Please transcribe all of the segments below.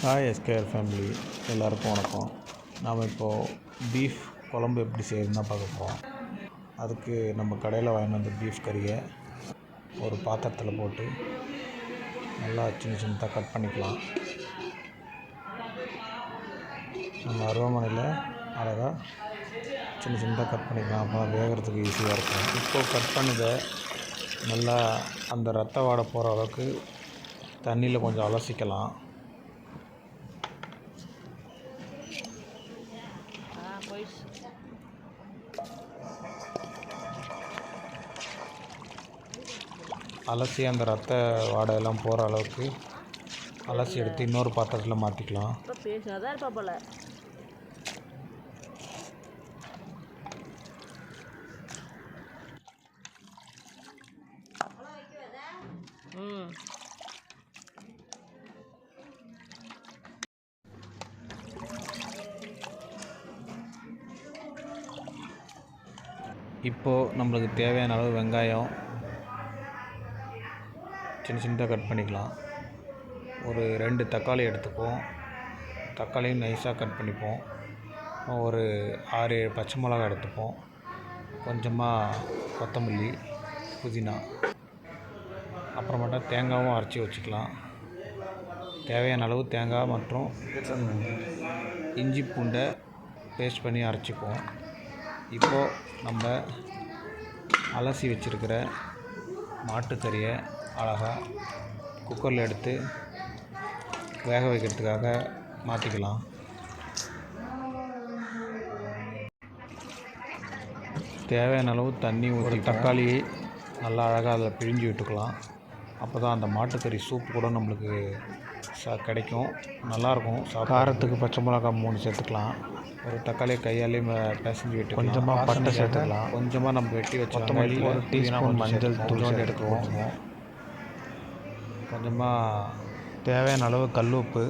Hi SKR family எல்லாருக்கும் வணக்கம். நாம் இப்போது பீஃப் குழம்பு எப்படி செய்யறதுன்னு பார்க்க போகிறோம் அதுக்கு நம்ம கடையில் வாங்கிட்டு வந்த பீஃப் கறியை ஒரு பாத்திரத்தில் போட்டு நல்லா சின்ன சின்னதாக கட் பண்ணிக்கலாம். நம்ம அருவாமனையில் அழகாக சின்ன சின்னதாக கட் பண்ணிக்கலாம். அப்போ வேகிறதுக்கு ஈஸியாக இருக்கும். இப்போது கட் பண்ணதை நல்லா அந்த ரத்த வாடை போகிற அளவுக்கு தண்ணியில் கொஞ்சம் அலசிக்கலாம். அலசி அந்த ரத்த வாடையெல்லாம் போகிற அளவுக்கு அலசி எடுத்து இன்னொரு பாத்திரத்தில் மாற்றிக்கலாம் இப்போ பேசாதான் இருப்பா போல. ம். இப்போது நம்மளுக்கு தேவையான அளவு வெங்காயம் சின்ன சின்னதாக கட் பண்ணிக்கலாம். ஒரு ரெண்டு தக்காளி எடுத்துப்போம் தக்காளியும் நைஸாக கட் பண்ணிப்போம். ஒரு ஆறு ஏழு பச்சை மிளகா எடுத்துப்போம். கொஞ்சமாக கொத்தமல்லி புதினா அப்புறமேட்டா தேங்காயும் அரைச்சி வச்சுக்கலாம். தேவையான அளவு தேங்காய் மற்றும் இஞ்சி பூண்டை பேஸ்ட் பண்ணி அரைச்சிப்போம் இப்போது நம்ம அலசி வச்சுருக்கிற மாட்டுக்கறியை அழகாக குக்கரில் எடுத்து வேக வைக்கிறதுக்காக மாற்றிக்கலாம் தேவையான அளவு தண்ணி ஊற்றி தக்காளி நல்லா அழகாக அதில் பிழிஞ்சு விட்டுக்கலாம். அப்போ தான் அந்த மாட்டுக்கறி சூப் கூட நம்மளுக்கு ச கிடைக்கும். நல்லாயிருக்கும் காரத்துக்கு பச்சை மிளகா மூணு சேர்த்துக்கலாம். ஒரு தக்காளியை கையாலே பிசைஞ்சு விட்டு கொஞ்சமாக பட்டை சேர்த்துக்கலாம். கொஞ்சமாக நம்ம வெட்டி வச்ச கொத்தமல்லி ஒரு டீஸ்பூன் மஞ்சள் தூள் எடுத்துக்குவோம் கொஞ்சமாக தேவையான அளவு கல் உப்பு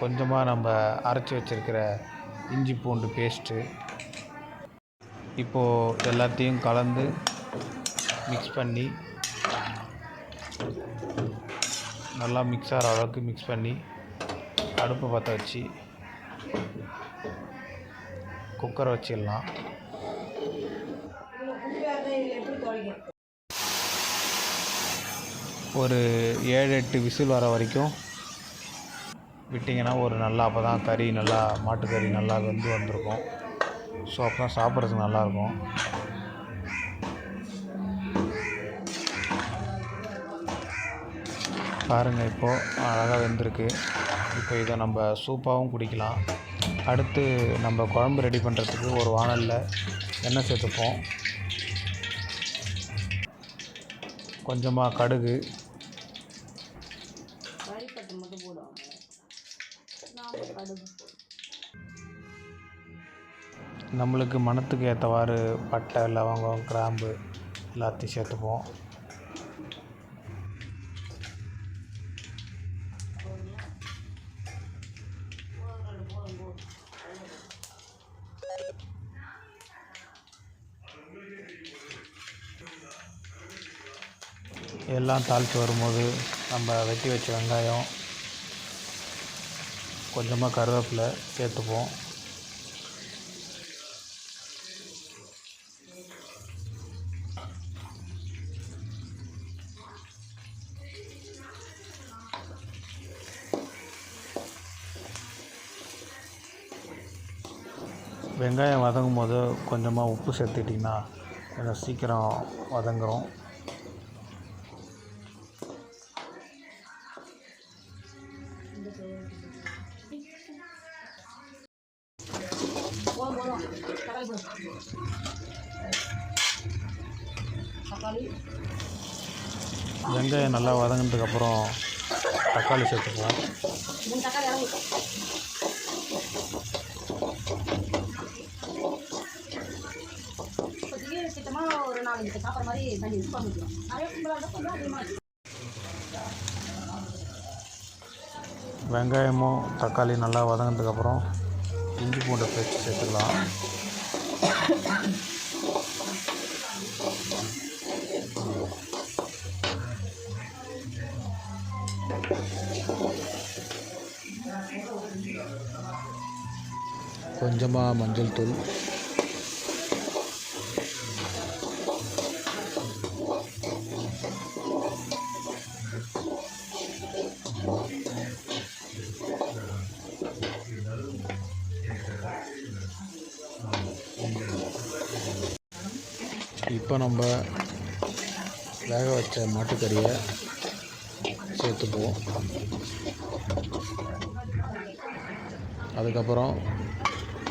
கொஞ்சமாக நம்ம அரைச்சி வச்சிருக்கிற இஞ்சி பூண்டு பேஸ்ட்டு இப்போது எல்லாத்தையும் கலந்து மிக்ஸ் பண்ணி நல்லா மிக்ஸ் ஆகிற அளவுக்கு மிக்ஸ் பண்ணி அடுப்பை பற்ற வச்சு குக்கரை வச்சிடலாம். ஒரு ஏழு எட்டு விசில் வர வரைக்கும் விட்டிங்கன்னா ஒரு நல்லா அப்போ தான் கறி நல்லா மாட்டுக்கறி நல்லா வெந்து வந்திருக்கும். ஸோ அப்போ தான் சாப்பிட்றதுக்கு நல்லாயிருக்கும். பாருங்கள் இப்போது அழகாக வெந்திருக்கு. இப்போ இதை நம்ம சூப்பாகவும் குடிக்கலாம். அடுத்து நம்ம குழம்பு ரெடி பண்ணுறதுக்கு ஒரு வாணலில் எண்ணெய் சேர்த்துப்போம். கொஞ்சமாக கடுகு நம்மளுக்கு மனத்துக்கு ஏற்றவாறு பட்டை லவங்கம் கிராம்பு எல்லாத்தையும் சேர்த்துப்போம். எல்லாம் தாளித்து வரும்போது நம்ம வெட்டி வச்ச வெங்காயம் கொஞ்சமாக கருவேப்பிலை சேர்த்துப்போம். வெங்காயம் வதங்கும் போது கொஞ்சமாக உப்பு சேர்த்துக்கிட்டிங்கன்னா கொஞ்சம் சீக்கிரம் வதங்குறோம். போதும் போதும் தக்காளி வெங்காயம் நல்லா வதங்கினதுக்கப்புறம் தக்காளி சேர்த்துப்போம் மூணு தக்காளி இறங்கி திட்டமாக ஒரு நாலஞ்சு சாப்பிட்ற மாதிரி தண்ணி பண்ணிக்கலாம் நிறைய கும்பலாக கொஞ்சம் அதிகமாக வெங்காயமும் தக்காளி நல்லா வதங்கினதுக்கப்புறம் இஞ்சி பூண்டை பேஸ்ட் சேர்த்துக்கலாம். கொஞ்சமாக மஞ்சள் தூள். இப்போ நம்ம வேக வச்ச மாட்டுக்கறியை சேர்த்துப்போம். அதுக்கப்புறம்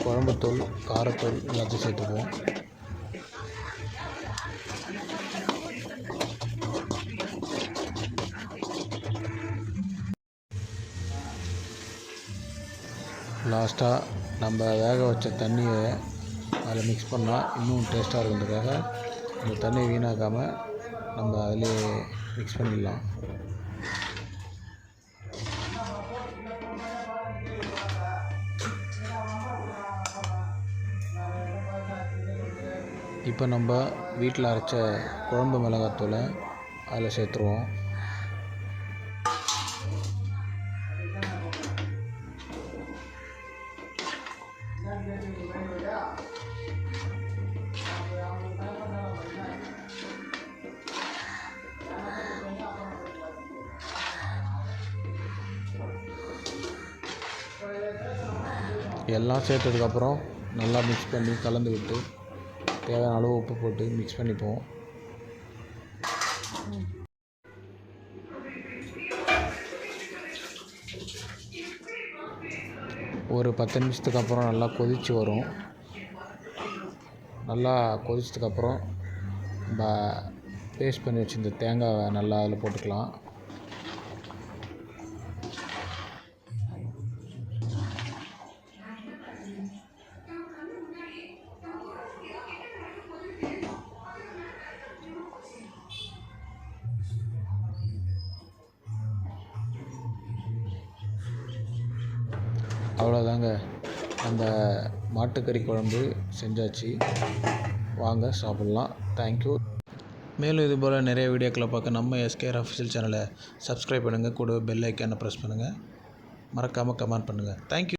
குழம்புத்தூள் காரத்தூள் எல்லாத்தையும் சேர்த்துப்போம். லாஸ்ட்டாக நம்ம வேக வச்ச தண்ணியை அதில் மிக்ஸ் பண்ணால் இன்னும் டேஸ்ட்டாக இருக்கிறதுக்காக அந்த தண்ணியை வீணாக்காமல் நம்ம அதிலே மிக்ஸ் பண்ணிடலாம். இப்போ நம்ம வீட்டில் அரைச்ச குழம்பு மிளகாத்தூளை அதில் சேர்த்துருவோம். எல்லாம் சேர்த்ததுக்கப்புறம் நல்லா மிக்ஸ் பண்ணி கலந்து விட்டு தேவையான அளவு உப்பு போட்டு மிக்ஸ் பண்ணிப்போம். ஒரு பத்து நிமிஷத்துக்கு அப்புறம் நல்லா கொதித்து வரும். நல்லா கொதிச்சதுக்கப்புறம் நம்ம பேஸ்ட் பண்ணி வச்சுருந்த தேங்காவை நல்லா அதில் போட்டுக்கலாம். அந்த மாட்டுக்கறி குழம்பு செஞ்சாச்சு. வாங்க சாப்பிட்லாம். தேங்க்யூ மேலும் இது போல் நிறைய வீடியோக்களை பார்க்க நம்ம எஸ்கேஆர் அஃபிஷியல் சேனலை சப்ஸ்கிரைப் பண்ணுங்கள் கூட பெல் ஐக்கானை ப்ரெஸ் பண்ணுங்கள் மறக்காமல் கமெண்ட் பண்ணுங்கள் தேங்க்யூ